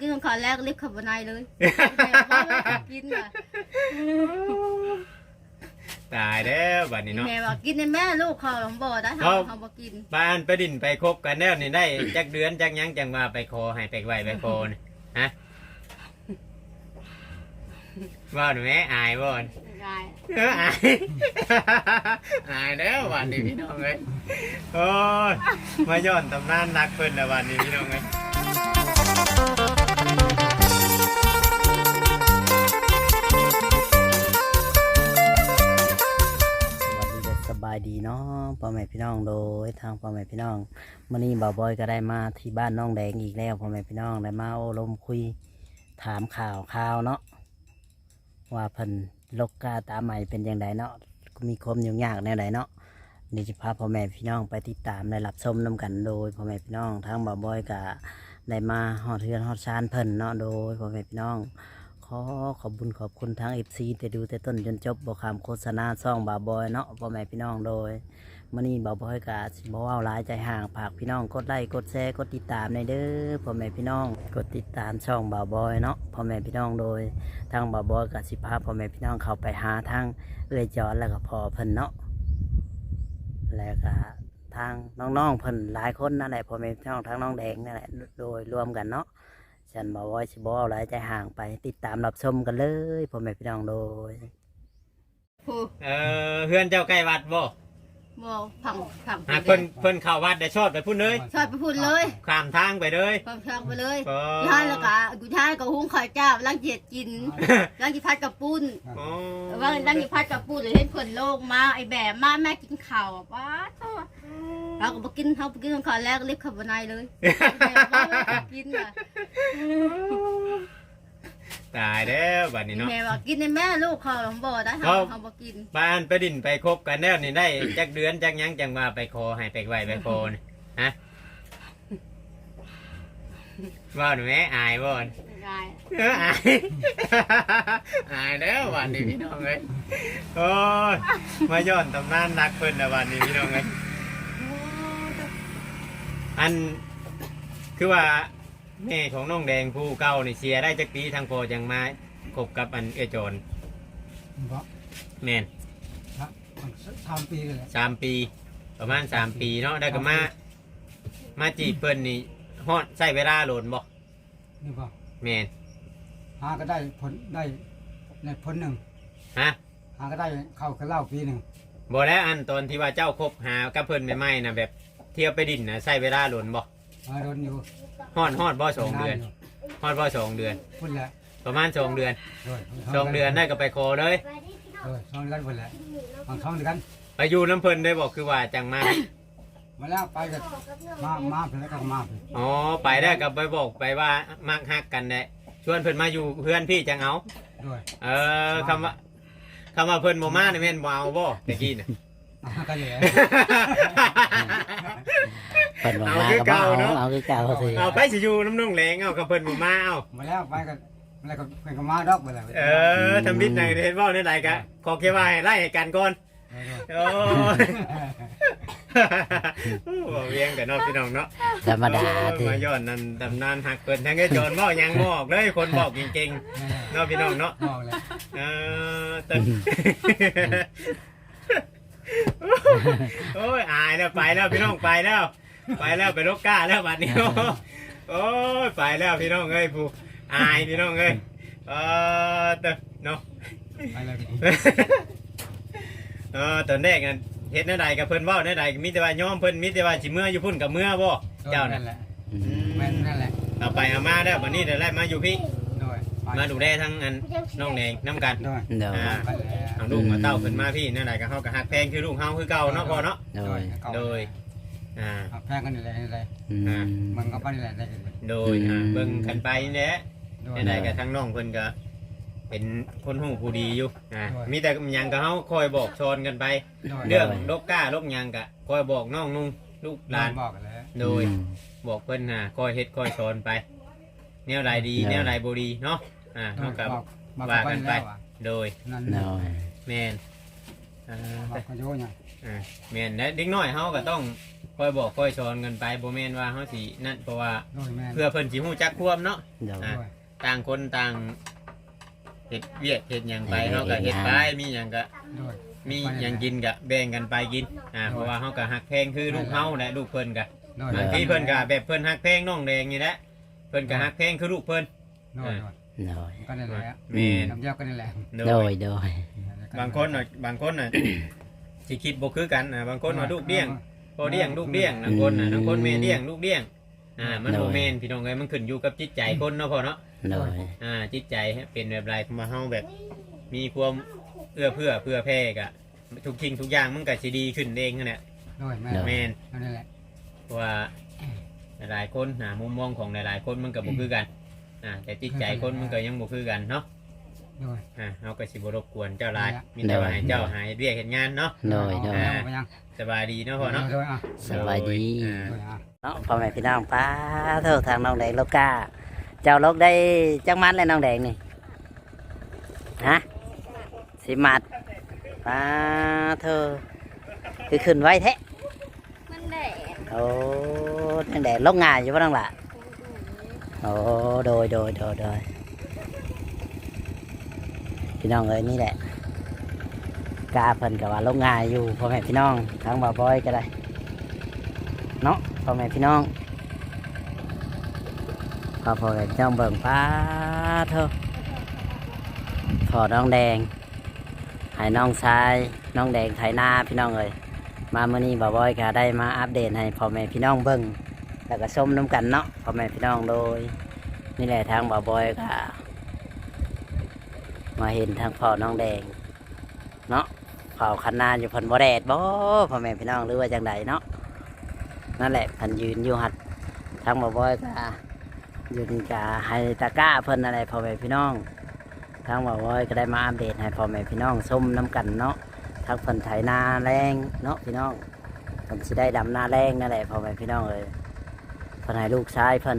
กินข้าวแรกรีบขับนายเลยแม่บอกว่าไม่กินอะตายแล้วบัดนี้เนาะแม่บอกกินในแม่ลูกเขาลองบอกได้ครัเขาบเขาบอกกินบ้านไปดินไปคบกันแล้วนี่ได้จักเดือนจักหยังจังมาไปคอให้ไปไหวไปคอนี่ฮะว่าหนูแม่อายบ่นได้เอออายอายแล้ววันนี้พี่น้องเอ้ยโอ้ยมาย้อนตำนานนักเพิ่นแล้ววันนี้พี่น้องเอ้ย อแม่พี่น้องโดยทางพ่อแม่พี่น้องมื่อนี้บ่าวบอยก็ได้มาที่บ้านน้องแดงอีกแล้วพ่อแม่พี่น้องได้มาโอ้ลมคุยถามข่าวข่าวเนาะว่าเพิ่นลกกาตาใหม่เป็นอย่างไรเนาะมีคมยุ่งยากแนวไหนเนาะนี่จะพาพ่อแม่พี่น้องไปติดตามได้รับชมนํกันโดยพ่อแม่พี่น้องทางบ่าวบอยก็ได้มาฮอดเทือนฮอดชานเพิ่นเนาะโดยพ่อแม่พี่น้องขอขอบคุญขอบคุณทั้งเอฟซีแต่ดูแต่ต้นจนจบบอคำโฆษณาซ่องบาบอยเนาะพ่อแม่พี่น้องโดย มื่อนี้บาบอยกาสิบว่าหลายใจห่างผากพี่น้องกดไลค์กดแชร์กดติดตามในเด้อพ่อแม่พี่น้องกดติดตามช่องบาบอยเนาะพ่อแม่พี่น้องโดยทางบาบอยกาสิพาพ่อแม่พี่น้องเขาไปหาทางเอื้อยจอนแล้วก็พอเพิ่นเนาะแล้วก็ทางน้องๆเพิ่นหลายคนนั่นแหละพ่อแม่พี่น้องทั้งน้องแดงนั่นแหละโดยรวมกันเนาะฉันบอกว่าชิบออะไรใจห่างไปติดตามรับชมกันเลยพ่อแม่พี่น้องโดยเออเพื่อนเจ้าใกล้วัดบ่ บอกผังผังหากเพิ่นเพิ่นเข้าวัดได้ชอบไปพุ่นเลยชอบไปพูดเลยข้ามทางไปเลยความช่างไปเลยก็กูทานแล้วก็กูทานกับหุ้งข้าวเจ้าล้างเจียดกินล้างจีพัดกับปุ้นอ๋อว่าล้างจีพัดกับปุ้นเลยเห็นคนโลกมาไอ้แบบมาแม่กินข้าวป้าโทษเราก็บอกกินเขากินข้าวแรกรีบขับนายเลยแม่บอกว่าไม่กินอะ ตายแล้วบัดนี้เนาะ แม่บอกกินในแม่ลูกเขาลองบอกได้ครัเขาบเขาบอกกินบ้านไปดินไปคบกันแล้วนี่ได้ จักเดือนจักหยังจังมาไปคอให้ไปไหวไปคอนี่ฮะว่าหนูแม่อายบ่นได้เอออาย อายแล้ววันนี้พี่น้องเอ้ยโอ้ยมาย้อนตำนานนักเพิ่นแล้ววันนี้พี่น้องเอ้ยอันคือว่า แม่ของน้องแดงผู้เก่านี่เสียได้จักปีทางโพยังมาคบกับอันเอโจนเพราะแม่นมันทำปีเลยแหละสามปี ประมาณสามปีเนาะได้ก็มา มาจีบเพิ่นนี่ฮอดใช้เวลาโหลนบ่นี่ป่ะแม่นหาก็ได้ผลได้ในผลหนึ่งฮะหาก็ได้เข้ากระเล่าปีหนึ่งบ่แล้วอันตอนที่ว่าเจ้าคบหากับเพิ่นใหม่ๆนะแบบ เที่ยวไปดินนะใช้เวลาโหลนบ่มาโดนอยู่ ฮอดฮอดบ่สองเดือนฮอดบ่สองเดือน พุ่นแหละประมาณสองเดือนโดยสองเดือนได้ก็ไปคอเลย โดยสองเดือนพุ่นแหละบางสองเดือนไปอยู่น้ำเพิ่นได้บอกคือว่าจังมามาแล้วไปก็มามาเพิ่นแล้วก็มาเพิ่นอ๋อไปได้ก็ไปบอกไปว่ามักฮักกันได้ชวนเพิ่นมาอยู่เพื่อนพี่จังเอาโดยเออคำว่าคำว่าเพิ่นบ่มานี่แม่นบ่เอาบ่ตะกี้น่ะมาก็เลยเพิ่นว่าเอามาคือก็เก่าเอาเนอะเอาคือเก่าสิเอาไปสิอยู่น้ำนุ่งแรงเอากับเพิ่นบ่มาเอามาแล้วไปก็แล้วก็เพิ่นก็มาดอกไปแล้วเออทำบิดไหนเห็นว่าในไหนกะขอแค่ว่าให้ไล่ให้กันก่อนโดยโอ้ยบ่เวียงแต่นอกพี่น้องเนาะธรรมดาโอ้ที่ยมาย้อนนั่นตำนานหักเปิดทั้งไอ้โจรบอกยังบอกเลยคนบอกจริงๆเนาะพี่น้องเนาะบอกเลยเออตึงโอ้ยอายแล้วไปแล้วพี่น้องไปแล้ว ไปแล้วไปลกก้าแล้วบัดนี้ โอ้ยไปแล้วพี่น้องเอ้ยผู้อายพี่น้องเอ้ยเออตึงเนาะไปเลยเออตอนแรกกันเฮ็ดแนวใดกับเพิ่นเว้าแนวใดมีแต่ว่าย้อมเพิ่นมีแต่ว่าสิเมื่ออยู่พุ่นกับเมื่อบ่เจ้านั่น่ะนแหละอืมแม่นนั่นแหละเอาไปเอามาแล้วบัดนี้เดี๋ยวไล่มาอยู่พี่โดยไปมาดูแลทั้งอันน้องแดงน้ำกันโดยโดยอ่าไปแล้วเอาลูกมาเต้าขึ้นมาพี่แนวใดก็เฮาก็ฮักแพงคือลูกเฮาคือเก่าเนาะพ่อเนาะโดยโดย อ่า เอาแพงกันนี่แหละนี่แหละอืม มันก็ไปนี่แหละได้กันโดยอ่าอืม เบิ่งกันไปนี่แหละโดยแนวใดก็ทั้งน้องเพิ่นก็ เป็นคนหูผู้ดีอยู่อ่าโดย มีแต่หยังก็เฮาคอยบอกชอนกันไป โดยเรื่องลกกล้าลกหยังก็คอยบอกน้องนุ่งลูกหลาน บอกกันแล้วโดย บอกเพิ่นน่ะคอยเฮ็ดคอยสอนไปแนวใดดีเออแนวใดบ่ดีเนาะอ่าเฮากับบอกบอกว่ากักันนไปไป แล้วอะโดยนั่นโดยแม่นอ่าบอกกันโยนไงอ่าแม่นและเด็กน้อยเฮาก็ต้อง ค่อยบอกค่อยสอนกันไปบ่แม่นว่าเฮาสินั่นเพราะว่าโดยแม่เพื่อเพิ่นสิฮู้จักความเนาะ โดย อะ โดยต่างคนต่างเฮ็ดเวียกเฮ็ดหยังไปเฮาก็เฮ็ดไปมีหยังก็โดย มีหยังกินก็แบ่งกันไปกินอ่าเพราะว่าเฮาก็ฮักแพงคือลูกเฮาแหละลูกเพิ่นก็โดยบางทีเพิ่นก็แบบเพิ่นฮักแพงน้องแดงนี่แหละเพิ่นก็ฮักแพงคือลูกเพิ่นโดยโดยก็นั่นแหละแม่นน้ำเจ้าก็นั่นแหละโดโดยยโดย บางคนน่ะบางคนน่ะสิคิดบ่คือกันอะบางคนว่าลูกเลี้ยง พ่อเลี้ยงลูกเลี้ยงบางคนน่ะบางคนแม่เลี้ยงลูกเลี้ยงอ่ามันบ่แม่นพี่น้องเอ้ยมันขึ้นอยู่กับจิตใจคนเนาะพ่อเนาะโดยอ่าจิตใจเป็นแบบไรมาเฮาแบบ มีความเอื้อเพื่อเพื่อแพ่กะทุกทิ้งทุกอย่างมันก็สิดีขึ้นเองนั่นแหละโดยแม่แม่นนั่นแหละเพราะว่าหลายๆคนนะมุมมองของหลายๆคนมันก็บ่คือกันอ่าแต่จิตใจคนมันก็ยังบ่คือกันเนาะ โดยอ่าเฮาก็สิบ่รบกวนเจ้าหลายได้มีแต่ว่าให้เจ้าหายเรียกเฮ็ดงานเนาะโดยโดยเอาไปยังสบายดีเนาะพ่อเนาะโดยอะสบายดีอ่าโดยอะเนาะพ่อแม่พี่น้องป้าเท่าทางน้องแดงโลกาเจ้าลกได้จังมันเลยน้องแดงนี่ฮะสิมัดป้าเธอคือขึ้นไว้แท้มันแดดโอ้น้องแดงลกง่ายอยู่ป่ะน้องล่ะโอ้โดยโดยโดยโดย พี่น้องเอ้ยนี่แหละกาเพิ่นกับว่าลกง่ายอยู่พ่อแม่พี่น้องทางบ่าวบอยก็ได้เนาะพ่อแม่พี่น้องพอพอกันจ้องเบิ่งป้าเถอะพอน้องแดงให้น้องชายน้องแดงไถนาพี่น้องเอ้ยมาเมื่อนี้บ่าวบอยก็ได้มาอัปเดตให้พ่อแม่พี่น้องเบิ่งแล้วก็ชมน้ำกันเนาะพ่อแม่พี่น้องโดย นี่แหละทางบ่าวบอยก็ มาเห็นทางพ่อน้องแดง เนาะเผาคันนาอยู่พันบ่แดดบ่พ่อแม่พี่น้องหรือว่าจังใดเนาะนั่นแหละพันยืนอยู่หัดทางบ่าวบอยก็ยืนกะให้ตะก้าเพิ่นอะไรพ่อแม่พี่น้องทางบ่าวอยก็ได้มาอัปเดตให้พ่อแม่พี่น้องส้มน้ำกันเนาะทางเพิ่นไถนาแรงเนาะพี่น้องเพิ่นสิได้ดำนาแรงนั่นแหละพ่อแม่พี่น้องเอ้ยเพิ่นให้ลูกชายเพิ่น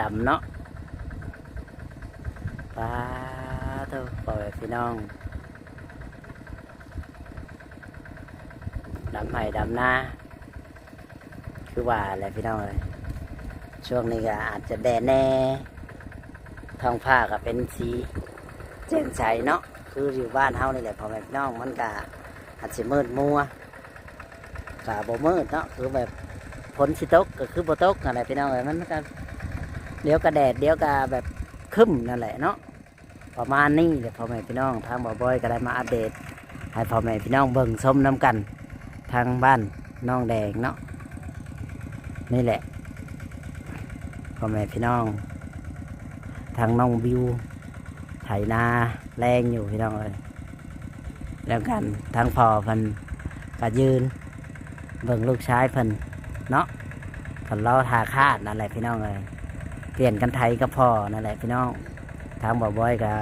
ดำเนาะป้ เท่าพ่อแม่พี่น้องดำให้ดำนาคือว่าอะไรพี่น้องเอ้ยช่วงนี้ก็อาจจะแดดแน่ท้องฟ้าก็เป็นสีแจ่มใสเนาะคืออยู่บ้านเฮานี่แหละพ่อแม่พี่น้องมันก็อาจจะมืดมัวกะบ่มืดเนาะคือแบบฝนสิตกก็คือบ่ตกนั่นแหละพี่น้องเอ้ยมันก็เดี๋ยวก็แดดเดี๋ยวก็แบบคึ้มนั่นแหละเนาะ ประมาณนี้แหละพ่อแม่พี่น้องทางบ่อบอยก็ได้มาอัปเดต ให้พ่อแม่พี่น้องเบิ่งชมน้กัน ทางบ้านน้องแดงเนาะนี่แหละพ่อแม่พี่น้อง ทางน้องวิวไถนาแรงอยู่พี่น้องเลยแล้วกันทางพ่อพิ่นก็ยืนเบิ่งลูกชายพิ่นเนาะพิ่นรอทาคาดนั่นแหละพี่น้องเลยเปลี่ยนกันไทยกับพ่อนั่นแหละพี่น้อง ทางบ่อบอยก็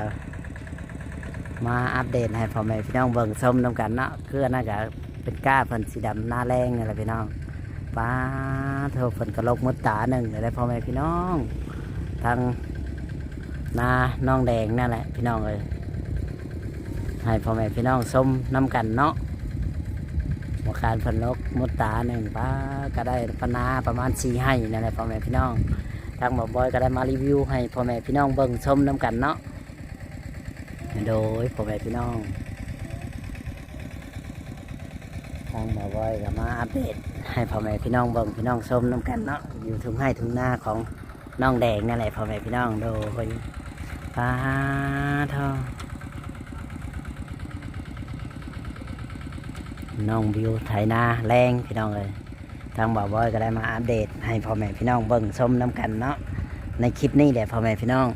มาอัปเดตให้พ่อแม่พี่น้องเบิ่งชมนำกันเนาะคืออันนั่นก็เป็นก้าเพิ่นสีดำหน้าแรงนี่แหละพี่น้องป้าเธอฝนกระลกมุดตาหนึ่งเลยได้พ่อแม่พี่น้อง ทางนาน้องแดงนั่นแหละพี่น้องเลยให้พ่อแม่พี่น้องส้มน้ำกันเนาะว่าการฝนลกมุดตาหนึ่งป้าก็ได้ปนาประมาณสี่ให้นั่นแหละพ่อแม่พี่น้อง ทางหมอบอยก็ได้มารีวิวให้พ่อแม่พี่น้องเบิ่งส้มน้ำกันเนาะโดยพ่อแม่พี่น้องทางหมอบอยก็มาอัปเดตให้พ่อแม่พี่น้องเบิ่งพี่น้องชมน้ำกันเนาะอยู่ทุ่งให้ทุ่งนาของน้องแดงนั่นแหละพ่อแม่พี่น้องโดยป้าท่าน้องบิวไถนาแรงพี่น้องเลย ทางบ่าวบอยก็ได้มาอัปเดต ให้พ่อแม่พี่น้องเบิ่งชมน้ำกันเนาะในคลิปนี้แหละพ่อแม่พี่น้อง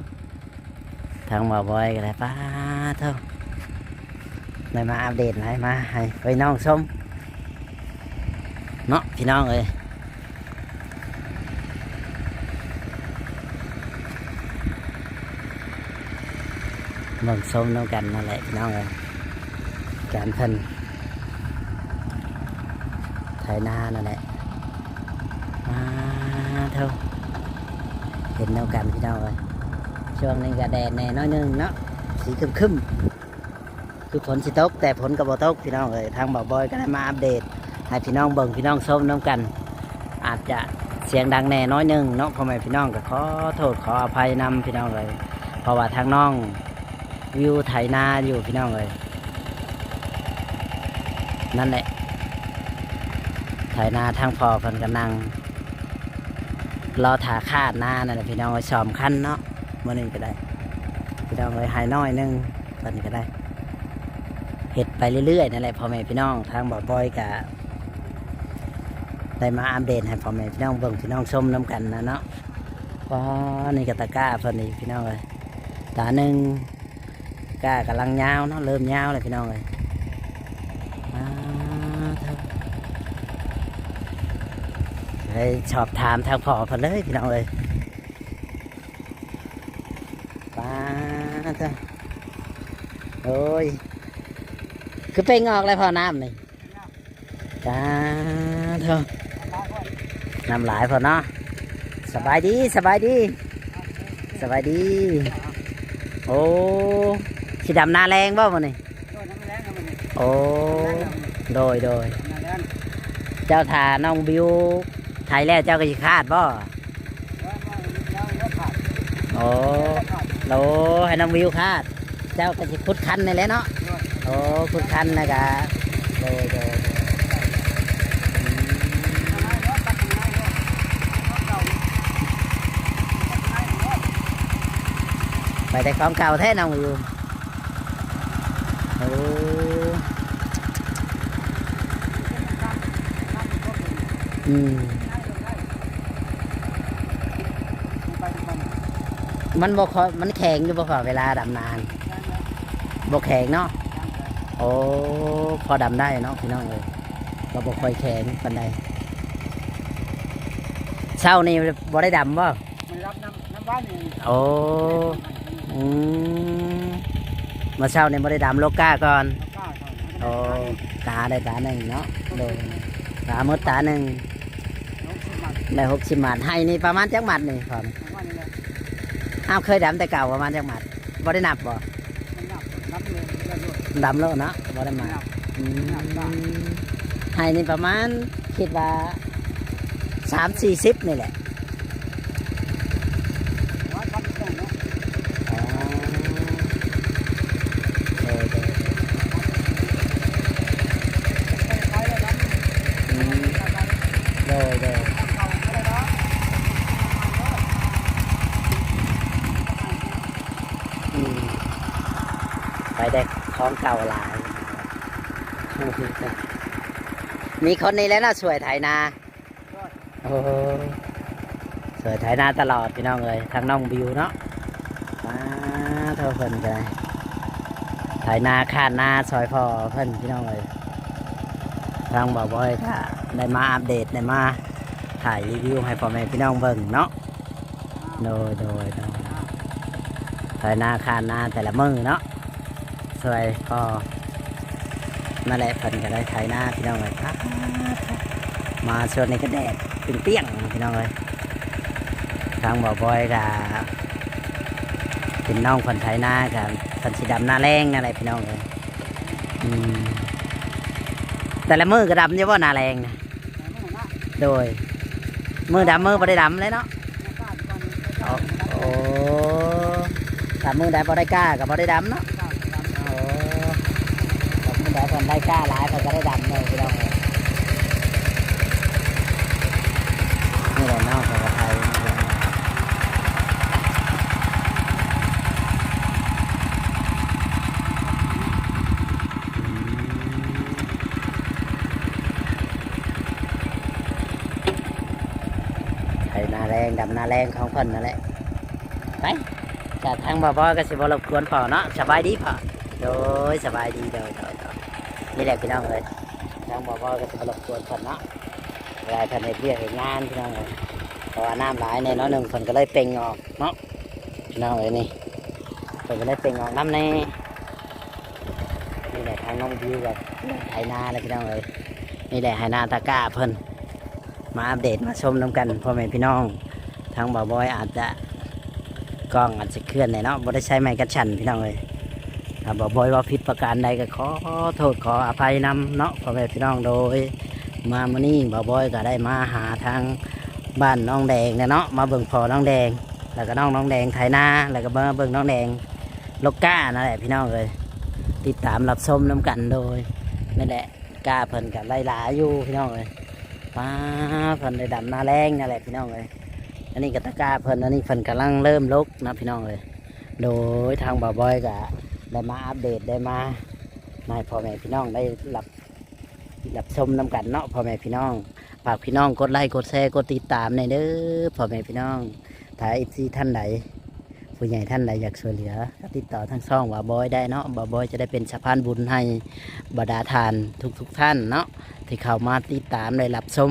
ทางบ่าวบอยก็ได้ป้าเท่าได้มาอัปเดตให้มาให้พี่น้องชมเนาะพี่น้องเอ้ยเบิ่งส้มน้ำกันนั่นแหละพี่น้องเอ้ยการพิ่นไถนานั่นแหละ มาเท่าเห็นน้ำกันพี่น้องเอ้ยช่วงนี้ก็แดดแน่น้อยหนึงเนาะสีครึมคือฝนสิตกแต่ฝนก็บ่ตกพี่น้องเอ้ยทางบ่าวบอยก็ได้มาอัปเดต ให้พี่น้องเบิ่งพี่น้องชมน้ำกัน อาจจะเสียงดังแน่น้อยหนึงเนาะพ่อแม่พี่น้องก็ขอโทษขออภัยนำพี่น้องเลยเพราะว่าทางน้องวิวไถนาอยู่พี่น้องเลยนั่นแหละไถนาทางพอเพิ่นกำลัง รอถาคาดหน้านั่นแหละพี่น้องไว้ซ้อมคันเนาะมื่อนี้ก็ได้ พี่น้องเลยหายน้อยหนึงเพิ่นก็ได้เห็ดไปเรื่อยๆนั่นแหละพ่อแม่พี่น้องทางบ่อบอยกะได้มาอัปเดตให้พ่อแม่พี่น้องเบิ่งพี่น้องชมน้ำกันนะเนาะว้านี่กตะก้าเพิ่นนี่พี่น้องเลยตาหนึ่งก้ากำลังยาวเนาะเริ่มยาวเลยพี่น้องเลยอ่าเถอะเลย ชอบถามทางพ่อพิ่นเลยพี่น้องเลยป้าเถอะโอ้ย คือเป็นออกเลยพอน้ำนี่จ้าเถอะน้ำหลายพอเนาะสบายดีสบายดี สบายดี โอ้สิดำนาแรงบ่มันนี่โอ้โดยโดยเจ้าทาน้องบิว ไทยแล้วเจ้าก็สิคาดบ่โอ้โลให้น้องบิวคาด เจ้าก็สิพุดคันนี่แหละเนาะโอ้พุดคันนะกะโดยโดยอืมไปแต่ของเก่าแท้น้องบิวโอ้อืม มันบ่คอยมันแข็งอยู่บ่พอเวลาดำนานบ่แข็งเนาะโอ้พอดำได้เนาะพี่น้องเลยก็บ่ค่อยแข็งปานใดเช้านี่บ่ได้ดำบ่มันรับน้ำน้ำบ้านนี่โอ้อืมมาเช้านี่บ่ได้ดำโลกก้าก่อนก้าโอ้ตาได้ตาหนึ่งเนาะโดยตาหมดตาหนึ่งได้หกสิบหมัดให้นี่ประมาณจักหมัดนี่พอนะ อ้าวเคยดำแต่เก่าประมาณจักหมัดบ่ได้นับบ่ดำแล้วเนาะบ่ได้มาอืมให้นี่ประมาณคิดว่าสามสี่สิบนี่แหละอ๋อโดยโดยอืมโดยโดย อืมไปได้ของ เก่าหลายมีคนนี้แล้วนะสวยไถนาโอ้สวยไถนาตลอดพี่น้องเลยทางน้องบิวเนาะมาเท่าเพิ่นกันเลยไถนาคานนาซอยพ่อเพิ่นพี่น้องเลยทางบ่าวบอยก็ได้มาอัปเดตได้มาถ่ายรีวิวให้พ่อแม่พี่น้องเบิ่งเนาะโดยโดยโดยไถนาคานนาแต่ละมือเนาะ สวยก็นั่นแหละเพิ่นก็ได้ไถนาพี่น้องเลยครับมาชวนในกระแดดเป็นเปี้ยงพี่น้องเลยทางบ่อบอยกับเป็นน้องคนไถนากับคนสีดำหน้าแรงนั่นแหละพี่น้องเลยแต่ละมือก็ดำเยอะว่าหน้าแรงนะโดยมือดำมือไม่ได้ดำเลยเนาะโอ้ถ้ามือใดบ่ได้กล้ากับบ่ได้ดำเนาะโอ้ถ้ามือใดเพิ่น ได้กล้าหลายเพิ่นก็ได้ดำเลยพี่น้องเอ้ยนี่แหละเนาะภาษาไทยนี่แหละไถนาแรงดำนาแรงของเพิ่นนั่นแหละไปจากทางบ่บ่ก็สิบ่รบกวนพ่อเนาะสบายดีพ่อโดยสบายดีโดย นี่แหละพี่น้องเลยทางบ่บ่ก็สิบ่รบกวนเพิ่นเนาะเวลาเพิ่นเฮ็ดเวียกเฮ็ดงานพี่น้องเลยเพราะว่าน้ำหลายในน้อยหนึ่งเพิ่นก็เลยเป่งออกเนาะพี่น้องเลยนี่เพิ่นก็เลยเป่งออกน้ำในนี่แหละทางน้องวิวกับไถนาเลยพี่น้องเลยนี่แหละไถนาตะกร้าเพิ่นมาอัปเดตมาชมน้ำกันพ่อแม่พี่น้องทางบ่าวบอยอาจจะกล้องอาจจะเคลื่อนหน่อยเนาะบ่ได้ใช้ไม้กระชันพี่น้องเลย ถ้าบอกบอยว่าผิดประการใดก็ขอโทษขออภัยนำเนาะพ่อแม่พี่น้องโดย มามื้อนี้บ่าวบอยก็ได้มาหาทางบ้านน้องแดงเนี่ยเนาะมาเบิ่งพอน้องแดง แล้วก็น้องน้องแดงไถนาแล้วก็มาเบิ่งน้องแดงลกก้านั่นแหละพี่น้องเลยติดตามรับชมน้ำกันโดยนี่แหละก้าเพิ่นกับไล่หลาอยู่พี่น้องเลยป้าเพิ่นได้ดำนาแรงนั่นแหละพี่น้องเลยอันนี้ก็ตะก้าเพิ่นอันนี้เพิ่นกำลังเริ่มลกนะพี่น้องเลยโดยทางบ่าวบอยก็ ได้มาอัปเดตได้มามาให้พ่อแม่พี่น้องได้รับรับชมน้ำกันเนาะพ่อแม่พี่น้องฝากพี่น้องกดไลค์กดแชร์กดติดตามในเด้อพ่อแม่พี่น้องถ้าอีซีท่านใดผู้ใหญ่ท่านใดอยากช่วยเหลือติดต่อทางช่องว่าบอยได้เนาะบ่าบอยจะได้เป็นสะพานบุญให้บรรดาทานทุกทุกๆท่านเนาะที่เข้ามาติดตามได้รับชม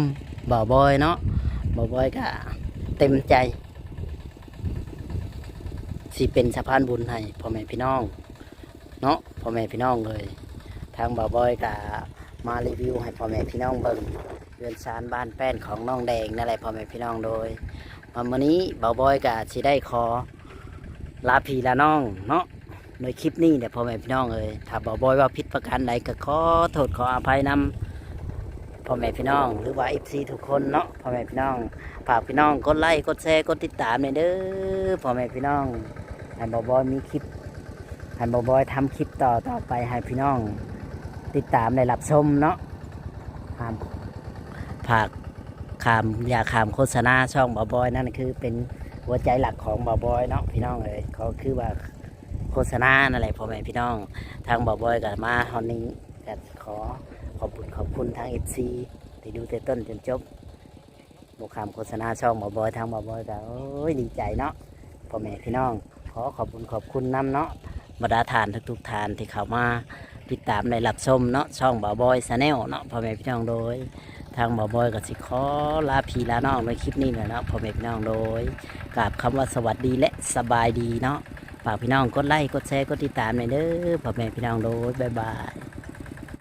บ่าบอยเนาะบ่าบอยก็เต็มใจสิเป็นสะพานบุญให้พ่อแม่พี่น้อง เนาะพ่อแม่พี่น้องเลย ทางบ่าวบอยก็มารีวิวให้พ่อแม่พี่น้องเบิ่งเรือนชานบ้านแป้นของน้องแดงนั่นแหละพ่อแม่พี่น้องโดยวันวันนี้เบาวบอยกับสิได้ขอลาพีลาน้องเนาะในคลิปนี้เนี่ยพ่อแม่พี่น้องเอ้ยถ้าเบาวบอยว่าผิดประการใดก็ขอโทษขออภัยนำพ่อแม่พี่น้องหรือว่าเอฟซีทุกคนเนาะพ่อแม่พี่น้องฝากพี่น้องกดไลค์กดแชร์กดติดตามหน่อยเด้อพ่อแม่พี่น้องให้เบาวบอยมีคลิป ให้บาบอยทำคลิปต่อต่อไปให้พี่น้อง ติดตามในรับชมเนาะห้ามฝากขามอยาขามโฆษณาช่องบอบอยนั่นคือเป็นหัวใจหลักของบอบอยเนาะพี่น้องเลยเขาคือว่าโฆษณานั่นแหละพ่อแม่พี่น้อง ทางบอบอยกับมาฮอนนี้ก็ขอขอบคุณขอบคุณทางเอฟซีที่ดูแต่ต้นจนจบบกขามโฆษณาช่องบอบอยทางบอบอยก็โอ้ยดีใจเนาะพ่อแม่พี่น้อง ขอขอบคุณขอบคุณน้ำเนาะ บรรดาทานทุกๆทานที่เข้ามาติดตามในรับชมเนาะช่องบ่าวบอยชาแนลเนาะพ่อแม่พี่น้องโดย ทางบ่าวบอยกับสิขอลาพี่ลาน้องในคลิปนี้เลยเนาะพ่อแม่พี่น้องโดยกราบคำว่าสวัสดีและสบายดีเนาะฝากพี่น้องกดไลค์กดแชร์กดติดตามหน่อยเด้อพ่อแม่พี่น้องโดยบ๊ายบาย